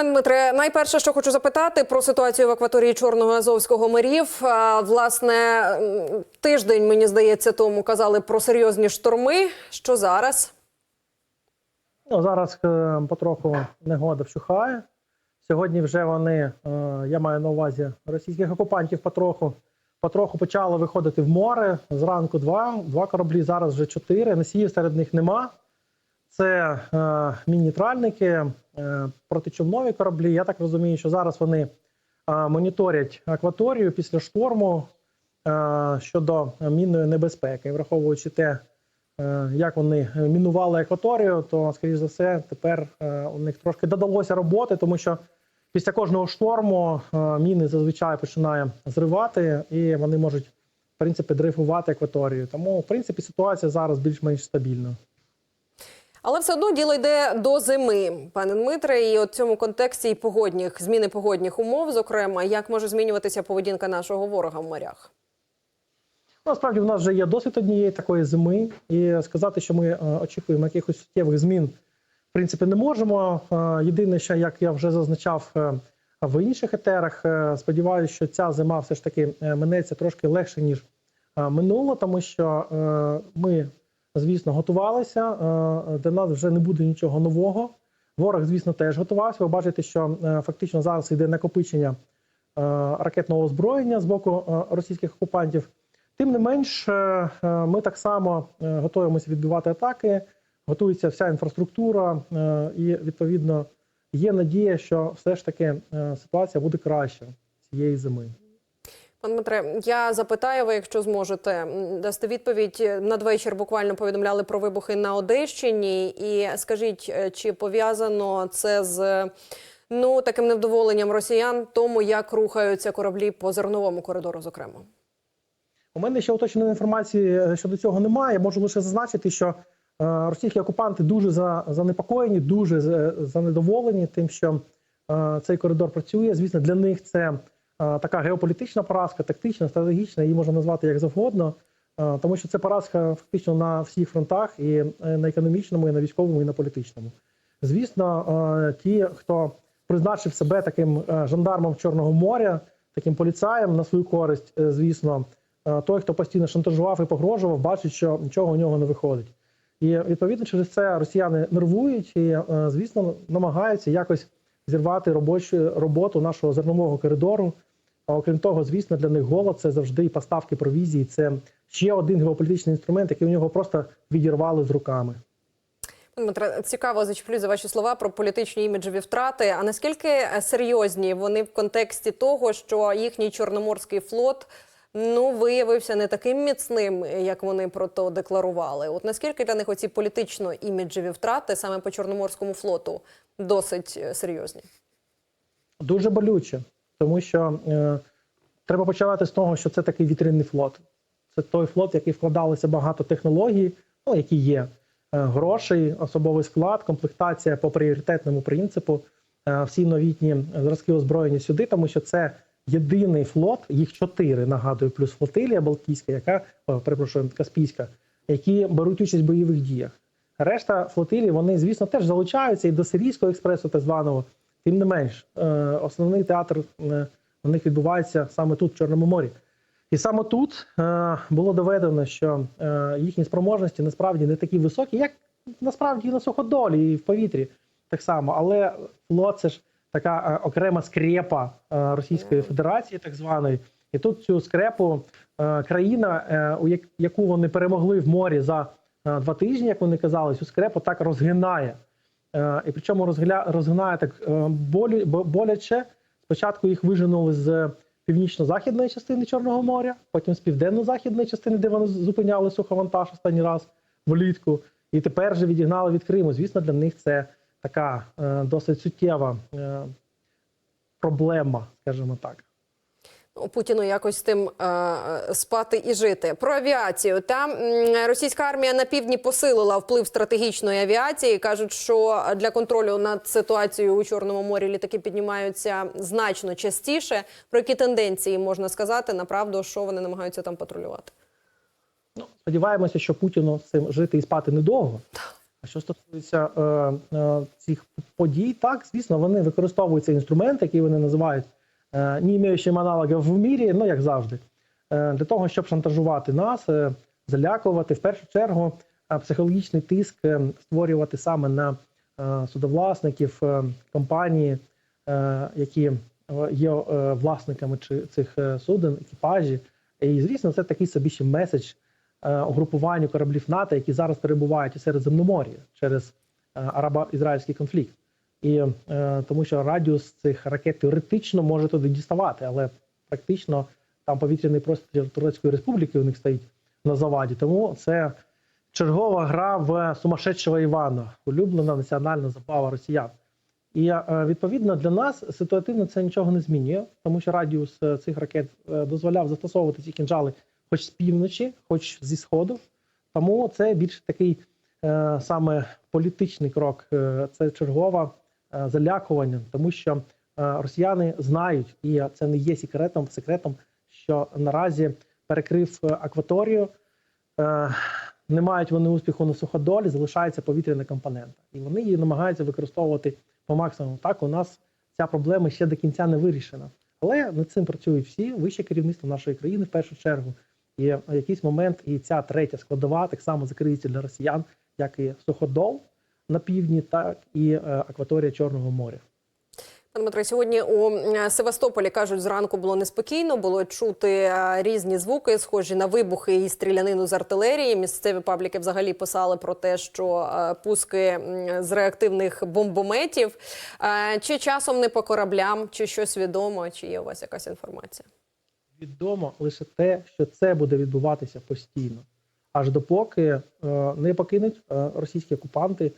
Пане Дмитре, найперше, що хочу запитати про ситуацію в акваторії Чорного Азовського морів. Власне, тиждень, мені здається, тому казали про серйозні шторми. Що зараз? Ну, зараз е, потроху негода вщухає. Сьогодні вже вони, е, я маю на увазі російських окупантів, потроху, потроху почали виходити в море. Зранку два, два кораблі, зараз вже чотири. Носіїв серед них нема. Це е, міні-тральники, е, протичовнові кораблі. Я так розумію, що зараз вони е, моніторять акваторію після шторму е, щодо мінної небезпеки, враховуючи те, Е, як вони мінували екваторію, то, скоріш за все, тепер е, у них трошки додалося роботи, тому що після кожного шторму е, міни зазвичай починає зривати, і вони можуть, в принципі, дрейфувати екваторію. Тому, в принципі, ситуація зараз більш-менш стабільна. Але все одно діло йде до зими, пане Дмитре. І от в цьому контексті і погодних зміни погодних умов, зокрема, як може змінюватися поведінка нашого ворога в морях? Насправді, в нас вже є досвід однієї такої зими, і сказати, що ми е, очікуємо якихось суттєвих змін, в принципі, не можемо. Е, Єдине, що як я вже зазначав е, в інших етерах, сподіваюся, що ця зима все ж таки минеться трошки легше ніж минуло, тому що ми, звісно, готувалися. е, Для нас вже не буде нічого нового. Ворог, звісно, теж готувався. Ви бачите, що е, фактично зараз йде накопичення е, ракетного озброєння з боку російських окупантів. Тим не менш, ми так само готуємося відбивати атаки, готується вся інфраструктура, і відповідно є надія, що все ж таки ситуація буде краща цієї зими. Пане Дмитре, я запитаю ви, якщо зможете дасте відповідь. Надвечір буквально повідомляли про вибухи на Одещині. І скажіть, е, чи пов'язано це з ну таким невдоволенням росіян, тому як рухаються кораблі по зерновому коридору, зокрема? У мене ще уточненої інформації е, щодо цього немає. Можу лише зазначити, що е, російські окупанти дуже занепокоєні, дуже занедоволені тим, що цей коридор працює. Звісно, для них це така геополітична поразка, тактична, стратегічна, її можна назвати як завгодно, е, тому що це поразка фактично на всіх фронтах, і е, на економічному, і на військовому, і на політичному. Звісно, е, ті, хто призначив себе таким е, жандармом Чорного моря, таким поліцаєм на свою користь, е, звісно, е, той, хто постійно шантажував і погрожував, бачить, що нічого у нього не виходить. І відповідно через це росіяни нервують і, е, звісно, намагаються якось зірвати робочу роботу нашого зернового коридору. А окрім того, звісно, для них голод це завжди і поставки провізії. Це ще один геополітичний інструмент, який у нього просто відірвали з руками. Дмитре, цікаво зачеплю за ваші слова про політичні іміджеві втрати. А наскільки е, серйозні вони в контексті того, що їхній чорноморський флот ну виявився не таким міцним, як вони про то декларували? От наскільки для них оці політично іміджеві втрати саме по чорноморському флоту досить е, серйозні? Дуже болюче, тому що е, треба починати з того, що це такий вітринний флот. Це той флот, в який вкладалося багато технологій, ну які є е, грошей, особовий склад, комплектація по пріоритетному принципу, е, всі новітні зразки озброєння сюди, тому що це єдиний флот, їх чотири нагадую, плюс флотилія Балтійська, яка перепрошую, Каспійська, які беруть участь в бойових діях. Решта флотилії, вони, звісно, теж залучаються і до Сирійського експресу, так званого. Тим не менш, е, основний театр е, у них відбувається саме тут, в Чорному морі. І саме тут е, було доведено, що е, їхні спроможності насправді не такі високі, як насправді і на суходолі, і в повітрі так само. Але флот це ж така е, окрема скрепа е, Російської Федерації, так званої. І тут цю скрепу е, країна, е, у яку вони перемогли в морі за е, два тижні, як вони казали, цю скрепу так розгинає. Е, І причому розгля... розгинає так е, болі... боляче. Спочатку їх виженули з північно-західної частини Чорного моря, потім з південно-західної частини, де вони зупиняли суховантаж останній раз влітку. І тепер же відігнали від Криму. Звісно, для них це така е, досить суттєва проблема, скажімо так. Ну, Путіну якось з тим е, спати і жити. Про авіацію. Там російська армія на півдні посилила вплив стратегічної авіації. Кажуть, що для контролю над ситуацією у Чорному морі літаки піднімаються значно частіше. Про які тенденції можна сказати направду, що вони намагаються там патрулювати? Ну, сподіваємося, що Путіну з цим жити і спати недовго. А що стосується е, е, цих подій, так звісно, вони використовують цей інструмент, який вони називають е, не маючим аналогів в мірі, ну як завжди, е, для того, щоб шантажувати нас, е, залякувати в першу чергу е, психологічний тиск е, створювати саме на е, судовласників е, компанії, е, які е, є е, власниками цих е, суден, екіпажі. І звісно, це такий собі ще меседж е, угрупуванню кораблів НАТО, які зараз перебувають у Середземномор'ї через е, арабо-ізраїльський конфлікт. І е, тому що радіус цих ракет теоретично може туди діставати, але практично там повітряний простір Турецької республіки у них стоїть на заваді. Тому це чергова гра в сумасшедшого Івана, улюблена національна забава росіян. І е, відповідно для нас ситуативно це нічого не змінює, тому що радіус е, цих ракет е, дозволяв застосовувати ці кінжали хоч з півночі, хоч зі сходу. Тому це більш такий саме політичний крок. Це чергове е, залякування, тому що е, росіяни знають, і це не є секретом, секретом, що наразі перекрив е, акваторію. Не мають вони успіху на суходолі, залишається повітряна компонента, і вони її намагаються використовувати по максимуму. Так у нас ця проблема ще до кінця не вирішена, але над цим працюють всі вище керівництво нашої країни в першу чергу. І в якийсь момент і ця третя складова так само закриється для росіян, як і суходол на півдні, так і е, акваторія Чорного моря. Пане Дмитре, сьогодні у Севастополі кажуть, зранку було неспокійно, було чути е, різні звуки, схожі на вибухи і стрілянину з артилерії. Місцеві пабліки взагалі писали про те, що е, пуски з реактивних бомбометів. Чи часом не по кораблям, чи щось відомо, чи є у вас якась інформація? Відомо лише те, що це буде відбуватися постійно, аж допоки не покинуть російські окупанти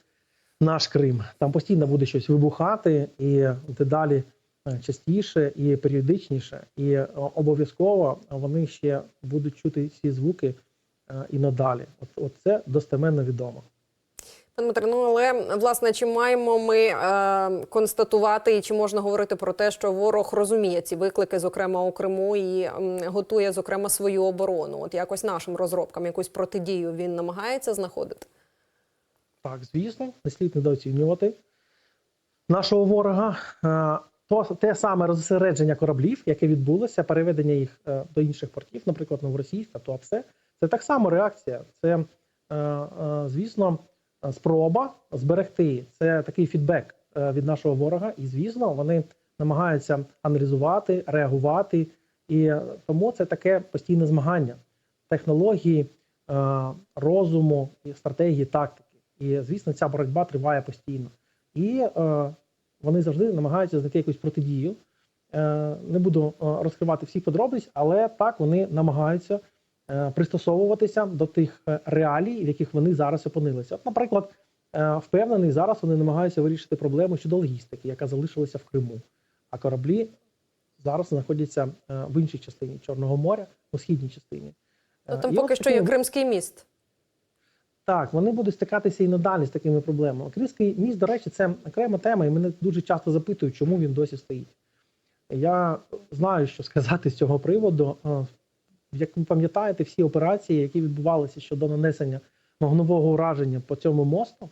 наш Крим. Там постійно буде щось вибухати і дедалі е, частіше і періодичніше, і е, обов'язково вони ще будуть чути ці звуки е, і надалі. От, от це достеменно відомо. Пане Дмитре, ну але власне, чи маємо ми е, констатувати і чи можна говорити про те, що ворог розуміє ці виклики, зокрема у Криму, і м, готує зокрема свою оборону? От якось нашим розробкам, якусь протидію він намагається знаходити? Так, звісно, не слід недооцінювати нашого ворога. Е, То те саме розсередження кораблів, яке відбулося, переведення їх е, до інших портів, наприклад, новоросійська, то все це так само реакція. Це, е, звісно, спроба зберегти. Це такий фідбек від нашого ворога, і звісно, вони намагаються аналізувати, реагувати, і тому це таке постійне змагання технології, розуму, і стратегії, тактики. І звісно, ця боротьба триває постійно. І е, вони завжди намагаються знайти якусь протидію. Е, не буду е, розкривати всі подробиць, але так вони намагаються е, пристосовуватися до тих е, реалій, в яких вони зараз опинилися. От, наприклад, е, впевнений, зараз вони намагаються вирішити проблему щодо логістики, яка залишилася в Криму. А кораблі зараз знаходяться в іншій частині Чорного моря, у східній частині. Ну там і поки от що є Кримський міст. Так, вони будуть стикатися і надалі з такими проблемами. Кримський міст, до речі, це окрема тема, і мене дуже часто запитують, чому він досі стоїть. Я знаю, що сказати з цього приводу. Е, Як ви пам'ятаєте, всі операції, які відбувалися щодо нанесення вогнового ураження по цьому мосту,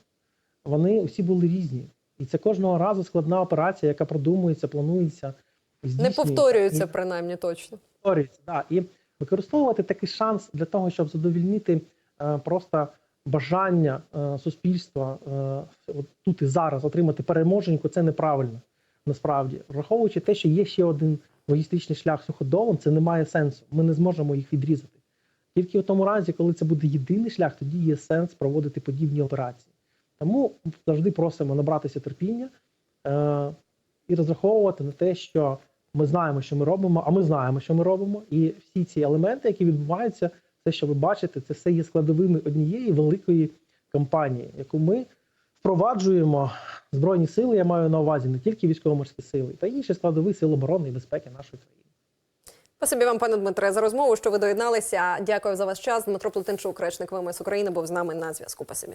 вони всі були різні. І це кожного разу складна операція, яка продумується, планується. Не повторюється, І- принаймні точно. повторюється. Да. І використовувати такий шанс для того, щоб задовільнити е, просто бажання е, суспільства е, от тут і зараз отримати переможеньку, це неправильно. Насправді, враховуючи те, що є ще один логістичний шлях суходолом, це не має сенсу. Ми не зможемо їх відрізати. Тільки в тому разі, коли це буде єдиний шлях, тоді є сенс проводити подібні операції. Тому завжди просимо набратися терпіння е, і розраховувати на те, що ми знаємо, що ми робимо, а ми знаємо, що ми робимо. І всі ці елементи, які відбуваються, це, що ви бачите, це все є складовими однієї великої кампанії, яку ми впроваджуємо збройні сили. Я маю на увазі не тільки військово-морські сили, та інші складові сил оборони і безпеки нашої країни. Спасибі вам, пане Дмитре, за розмову, що ви доєдналися. Дякую за ваш час. Дмитро Плетенчук, речник ВМС України, був з нами на зв'язку. Спасибі.